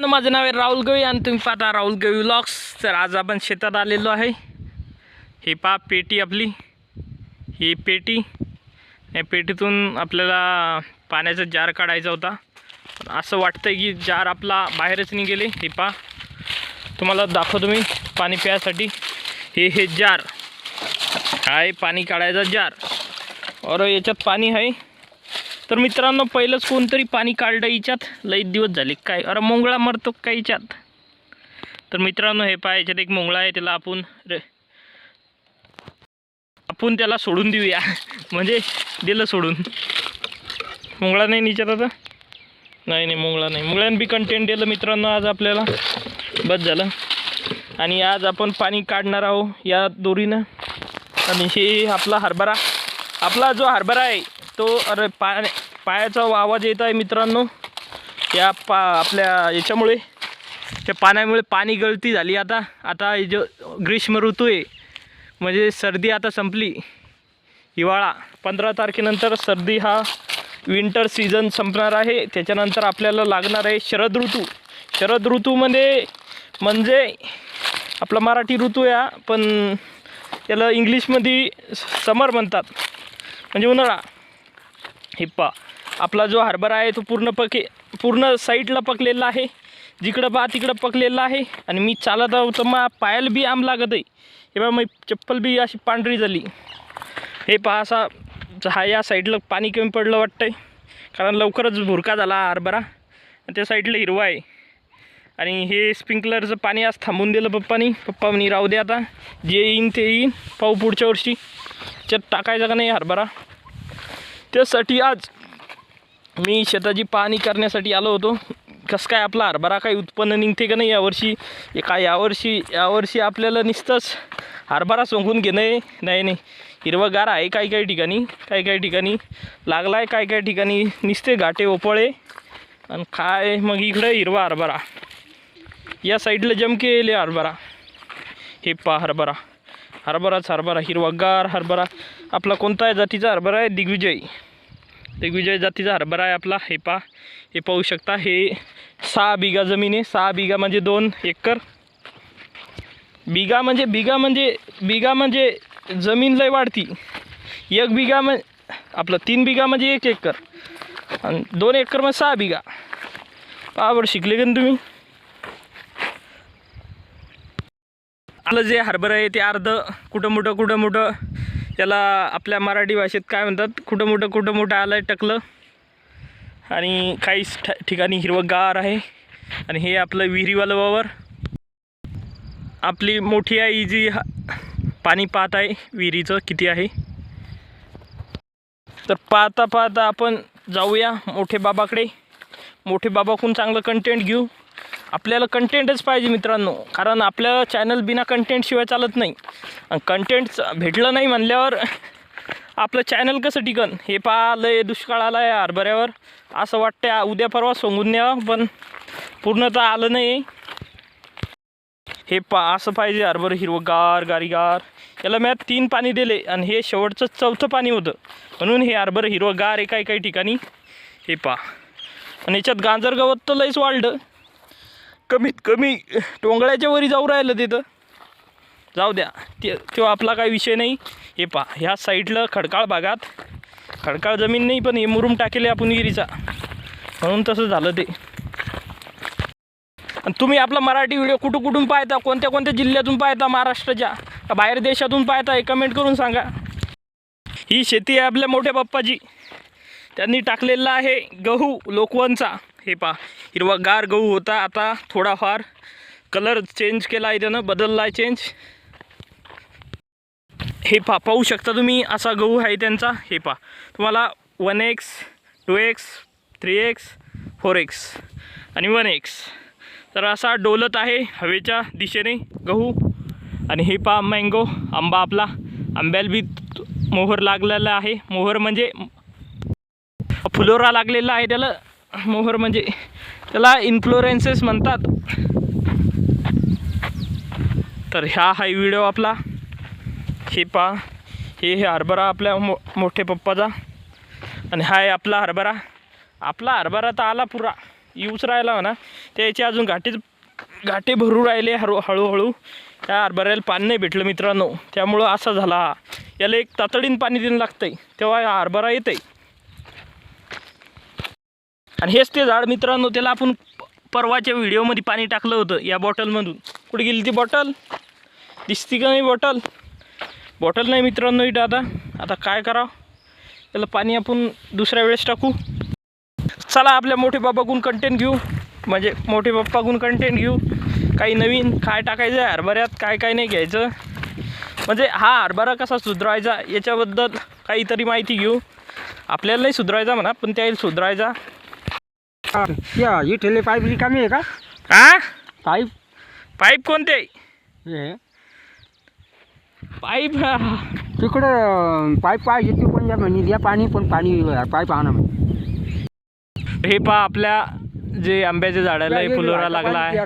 मित्रांनो माझं नाव आहे राहुल गवी आणि तुम्ही पाहता राहुल गवी व्लॉग्स तर आज आपण शेतात आलेलो आहे. हे पा पेटी आपली. ही पेटी. या पेटीतून आपल्याला पाण्याचा जार काढायचा होता. असं वाटतं की जार आपला बाहेरच निघेले. हे पा तुम्हाला दाखवतो मी पाणी प्यायसाठी. हे हे जार. आहे पाणी काढायचा जार. और याच्यात पाणी आहे. तर मित्रांनो पहिलंच कोणतरी पाणी काढलं हिच्यात? लई दिवस झाले. काय? अरे मोंगळा मरतो काय हिच्यात? तर मित्रांनो हे पाय याच्यात एक मोंगळा आहे त्याला आपण रे आपण त्याला सोडून देऊया. म्हणजे दिलं सोडून. मोंगळा नाही निच्यात आता? नाही नाही मोंगळा नाही. मोंगळ्यानं बी कंटेंट दिलं मित्रांनो आज आपल्याला. बस झालं. आणि आज आपण पाणी काढणार आहोत या दोरीनं. आणि हे आपला हरभरा. आपला जो हरभरा आहे तो अरे पाय पायाचा आवाज येत आहे मित्रांनो. या पा आपल्या याच्यामुळे त्या पाण्यामुळे पाणी गळती झाली आता. आता जो ग्रीष्म ऋतू आहे म्हणजे सर्दी आता संपली. हिवाळा पंधरा तारखेनंतर सर्दी हा विंटर सीझन संपणार आहे. त्याच्यानंतर आपल्याला लागणार आहे शरद ऋतू. शरद ऋतूमध्ये म्हणजे आपला मराठी ऋतू या पण त्याला इंग्लिशमध्ये समर म्हणतात. म्हणजे उन्हाळा. हिप्पा आपला जो हरभरा आहे तो पूर्ण पके पूर्ण साईडला पकलेला आहे. जिकडं पहा तिकडं पकलेला आहे. आणि मी चालत आहो तर मग पायाला बी आम लागत आहे. हे बा मग चप्पल बी अशी पांढरी झाली. हे पहा असा हा या साईडला पाणी कमी पडलं वाटतं आहे कारण लवकरच भुरका झाला हरभरा. आणि त्या साईडला हिरवा आहे. आणि हे स्प्रिंकलरचं पाणी आज थांबून दिलं पप्पानी. पप्पा म्हणे राहू दे आता. जे येईन ते येईन. पाहू पुढच्या वर्षी. त्यात टाकायचा का नाही हरभरा? त्यासाठी आज मी शेताची पाहणी करण्यासाठी आलो होतो. कसं काय आपला हरभरा काही उत्पन्न निघते का नाही यावर्षी? का यावर्षी यावर्षी आपल्याला निसतंच हरभरा सोंगून घेणं आहे. नाही नाही. हिरवंगार आहे काही काही ठिकाणी. काही काही ठिकाणी लागला आहे काही काही ठिकाणी निसते घाटे ओपळे. आणि काय मग इकडं हिरवा हरभरा. या साईडला जमके हरभरा. हे पा हरभरा. हरभराच हरभरा हिरवागार हरभरा. आपला कोणता आहे जातीचा हरभरा आहे? दिग्विजय. दिग्विजय जातीचा हरभरा आहे आपला. हे पा हे पाहू शकता. हे सहा बिगा जमीन आहे. सहा बिगा म्हणजे दोन एकर. बिगा म्हणजे बिगा म्हणजे बिगा म्हणजे जमीन लय वाढती. एक बिगा म्हण आपलं तीन बिगा म्हणजे एक एकर. आणि दोन एकर म्हणजे सहा बिगा पावर बरं शिकले का तुम्ही? आपलं जे हरभरा आहे ते अर्ध कुठं मोठं कुठं मोठं त्याला आपल्या मराठी भाषेत काय म्हणतात? कुठं मोठं कुठं मोठं आलं आहे टकलं. आणि काही ठ ठिकाणी हिरवंगार आहे. आणि हे आपलं विहिरीवालं वावर. आपली मोठी आई जी हा पाणी पाहत आहे विहिरीचं किती आहे. तर पाहता पाहता आपण जाऊया मोठे बाबाकडे. मोठे बाबाकडून चांगलं कंटेंट घेऊ? आपल्याला कंटेंटच पाहिजे मित्रांनो. कारण आपलं चॅनल बिना कंटेंटशिवाय चालत नाही. आणि कंटेंट भेटलं नाही म्हणल्यावर आपलं चॅनल कसं टिकन? हे पहा लय दुष्काळ आला आहे हरभऱ्यावर असं वाटतं उद्या परवा सोंगून न्यावं पण पूर्णतः आलं नाही. हे पा असं पाहिजे हरभर हिरवगार गारीगार. याला मी तीन पाणी दिले आणि हे शेवटचं चौथं पाणी होतं. म्हणून हे हरभर हिरवगार एका काही काही ठिकाणी. हे पा आणि याच्यात गाजर गवत तर लईच वाढलं. कमीत कमी टोंगळ्याच्या वरी जाऊ राहिलं तिथं. जाऊ द्या. ते तो आपला काही विषय नाही. हे पा ह्या साईडला खडकाळ भागात खडकाळ जमीन नाही पण हे मुरुम टाकेले आपण विहिरीचा म्हणून तसं झालं ते. आणि तुम्ही आपला मराठी व्हिडिओ कुठं कुठून पाहता? कोणत्या कोणत्या जिल्ह्यातून पाहता? महाराष्ट्राच्या? बाहेर देशातून पाहता? हे कमेंट करून सांगा. ही शेती आहे आपल्या मोठ्या बाप्पाची त्यांनी टाकलेला आहे गहू लोकवनचा. हे पा हिरवागार गहू होता आता थोडाफार कलर चेंज केला आहे त्यानं बदलला आहे चेंज हे पा पाहू शकता तुम्ही असा गहू आहे त्यांचा. हे पा तुम्हाला one X two X three X four X आणि वन एक्स तर असा डोलत आहे हवेच्या दिशेने गहू. आणि हे पा मँगो आंबा आपला. आंब्याला बी मोहर लागलेला आहे. मोहर म्हणजे फुलोरा लागलेला आहे त्याला. मोहर म्हणजे त्याला इन्फ्लोरेन्सेस म्हणतात. तर ह्या हा व्हिडिओ आपला. हे पा हे हे हरभरा आपल्या मो मोठे पप्पाचा. आणि हा आहे आपला हरभरा. आपला हरभरा तर आला पुरा. यूज राहिला म्हणा. त्याची अजून घाटीच घाटे भरू राहिले हळू हळूहळू. त्या हरभऱ्याला पाणी नाही भेटलं मित्रांनो. त्यामुळं असा झाला याला एक तातडीनं पाणी देणं लागतंय. तेव्हा हा हरभरा येतंय. आणि हेच ते झाड मित्रांनो त्याला आपण परवाच्या व्हिडिओमध्ये पाणी टाकलं होतं या बॉटलमधून. कुठे गेली ती बॉटल? दिसती का नाही बॉटल? बॉटल नाही मित्रांनो इथं आता. आता काय करावं? त्याला पाणी आपण दुसऱ्या वेळेस टाकू. चला आपल्या मोठे बाबाकडून कंटेंट घेऊ. म्हणजे मोठे बाप्पाकडून कंटेंट घेऊ. काही नवीन काय टाकायचं आहे हरभऱ्यात? काय काय नाही घ्यायचं. म्हणजे हा हरभरा कसा सुधारायचा याच्याबद्दल काहीतरी माहिती घेऊ. आपल्याला नाही सुधारायचा म्हणा पण त्याही सुधरायचा. या इथले पाईप रिकामी आहे का? हा? पाईप? पाईप कोणते? हे. पाईप? तिकडं पाईप पाहिजे ते पण या म्हणे द्या पाणी पण पाणी पाईप आणा हे पा आपल्या जे आंब्याच्या झाडाला हे फुलोरा लागला आहे.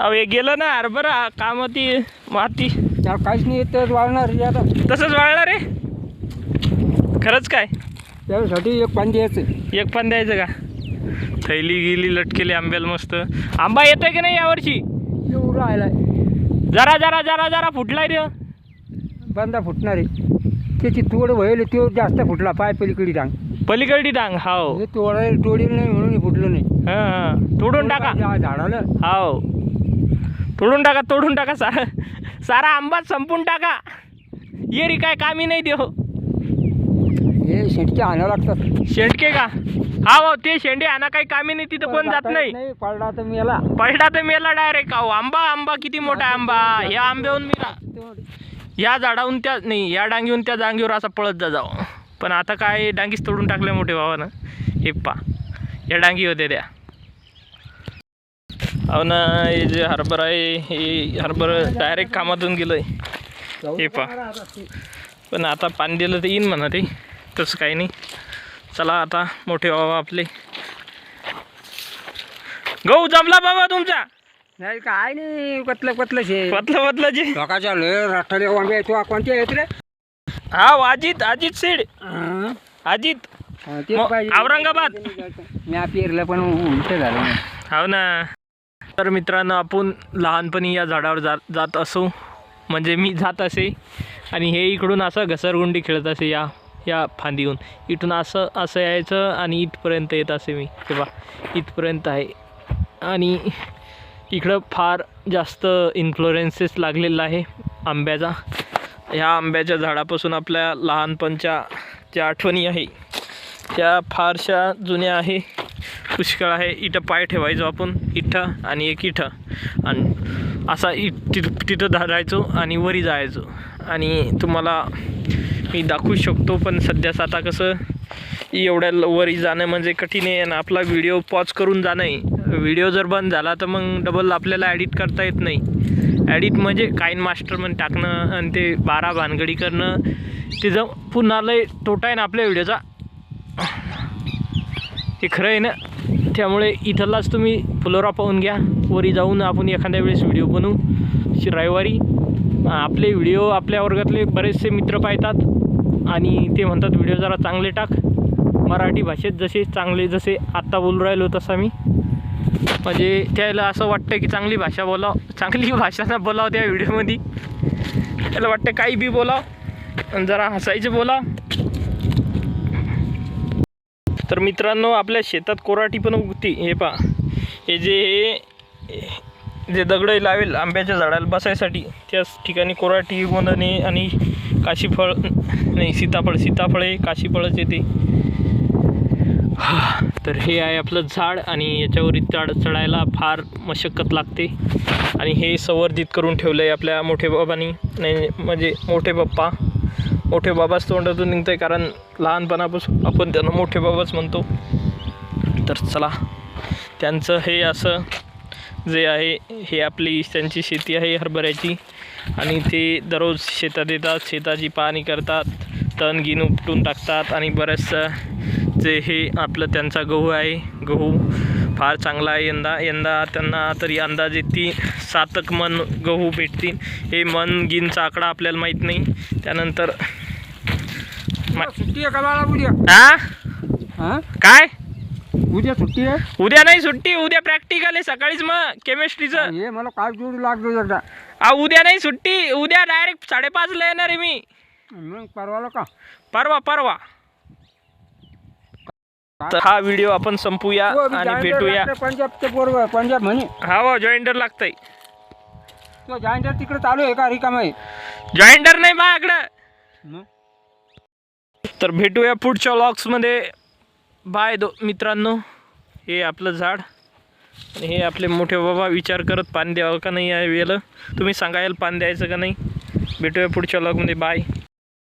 अहो हे गेलं ना हरभरा कामाती माती. त्याला काहीच नाही तर वाळणार हे तसंच वाळणार रे खरंच काय? त्यासाठी एक पाणी द्यायचं. एक पण द्यायचं का? थैली गेली लटकेली आंब्याला मस्त. आंबा येतोय की नाही यावर्षी? एवढं राहिलाय. जरा जरा जरा जरा फुटलाय रे. बंदा फुटणार आहे. त्याची तोड व्हायला तो जास्त फुटला पाय पलीकडे टांग पलीकडली डांग हाव. हे तोडायला तोडील नाही म्हणून हे फुटलं नाही. हा हा. तोडून टाका. या झाडाला. हाव. तोडून टाका तोडून टाका सारा सारा आंबा संपून टाका. येरी काय कामी नाही देहो हे शेटके आणावं लागतात. शेंडके का? हा भाऊ ते शेंडे आणा काही कामी नाही तिथं कोण जात नाही. पडला तर मी याला तर मेला डायरेक्ट अहो आंबा आंबा किती मोठा आंबा. या आंब्याहून मी रा- या झाडाहून त्या नाही या डांगीहून त्या डांगीवर असा पळत जा जाऊ पण आता काय डांगीच तोडून टाकल्या मोठे भावानं. हे पा या डांगी होते त्या. हो ना हे जे हरभरा आहे हे हरभरा डायरेक्ट कामातून गेलंय. हे पा. पण आता पाणी दिलं तर येईन म्हणा ते. तसं काही नाही. चला आता मोठे बाबा आपले. गहू जमला बाबा तुमचा? नाही काय नाही पतलं पतलं शे. पतलं पतलं जे. आहेत कोणते आहेत रे? हा अजित अजित सीड हं? अजित. हं, तेच मग पाहिजे. औरंगाबाद. मी पेरलं पण उलट झालं. हो ना. तर मित्रांनो आपण लहानपणी या झाडावर जा जात असो. म्हणजे मी जात असे. आणि हे इकडून असं घसरगुंडी खेळत असे या. या फांदीहून इथून असं असं यायचं आणि इथपर्यंत येत असे मी. तेव्हा इथपर्यंत आहे. आणि इकडं फार जास्त इन्फ्लुएन्सेस लागलेला आहे आंब्याचा. ह्या आंब्याच्या झाडापासून आपल्या लहानपणच्या ज्या आठवणी आहे त्या फारशा जुन्या आहे. पुष्कळ आहे. इथं पाय ठेवायचो आपण. इथं आणि एक इथं. आणि असा इ तिथं तिथं धरायचो आणि वरी जायचो. आणि तुम्हाला मी दाखवू शकतो पण सध्याच आता कसं एवढ्या ल- वरी जाणं म्हणजे कठीण आहे आणि आपला व्हिडिओ पॉज करून जाणं आहे. व्हिडिओ जर बंद झाला तर मग डबल आपल्याला ॲडिट करता येत नाही. ॲडिट म्हणजे काईन मास्टर म्हणून टाकणं आणि ते बारा भानगडी करणं. ते जम पुन्हा लय तोटा आहे ना आपल्या व्हिडिओचा. हे खरं आहे ना त्यामुळे इथलाच तुम्ही फुलोरा पाहून घ्या. वरी जाऊन आपण एखाद्या वेळेस व्हिडिओ बनवू. रविवारी आपले व्हिडिओ आपल्या वर्गातले बरेचसे मित्र पाहतात आणि ते म्हणतात व्हिडिओ जरा चांगले टाक. मराठी भाषेत जसे चांगले जसे आत्ता बोलू राहिलो तसा मी. म्हणजे त्याला असं वाटतं की चांगली भाषा बोलाव चांगली भाषा ना बोलाव त्या व्हिडिओमध्ये. त्याला वाटतं काही बी बोलाव आणि जरा हसायचं बोलाव. तर मित्रांनो आपल्या शेतात कोराटी पण उगती. हे पा हे जे हे जे दगड लावेल आंब्याच्या झाडाला बसायसाठी त्याच ठिकाणी कोराटी गोंदणे आणि काशीफळ नाही सीताफळ सीताफळे काशीफळच येते. तर हे आहे आपलं झाड आणि याच्यावर चढ चढायला फार मशक्कत लागते. आणि हे संवर्धित करून ठेवलं आहे आपल्या मोठे बाबांनी. नाही म्हणजे मोठे बाप्पा. मोठे बाबाच तोंडातून निघतं आहे कारण लहानपणापासून आपण त्यांना मोठे बाबाच म्हणतो. तर चला त्यांचं हे असं जे आहे हे आपली त्यांची शेती आहे हरभऱ्याची. आणि ते दररोज शेतात येतात शेताची पाहणी करतात तण गिन उपटून टाकतात आणि बरंचसं जे हे आपलं त्यांचा गहू आहे गहू फार चांगला आहे. यंदा यंदा त्यांना तरी अंदाजे तीन सातक मन गहू भेटतील. हे मन गिनचा आकडा आपल्याला माहीत नाही. त्यानंतर काय? उद्या सुट्टी आहे? उद्या नाही सुट्टी उद्या प्रॅक्टिकल आहे सकाळीच मग केमिस्ट्रीचं हे मला काय जोडी लागतो एकदा. आ उद्या नाही सुट्टी उद्या डायरेक्ट साडेपाचला येणार आहे मी. मग परवाला का? परवा परवा. तर हा व्हिडिओ आपण संपूया बी आणि भेटूया. लागतं पंजाबचे पोरग पंजाब म्हणे. हा जॉईंटर लागतंय. तो तिकडे चालू आहे का रिकाम आहे? जॉईंटर नाही माझ्याकडं मग? तर भेटूया पुढच्या लॉक्समध्ये बाय दो मित्रांनो. हे आपलं झाड. आणि हे आपले मोठे बाबा विचार करत पाणी द्यावं का नाही आहे वेलं तुम्ही सांगायला पाणी द्यायचं का नाही? भेटूया पुढच्या लॉगमध्ये बाय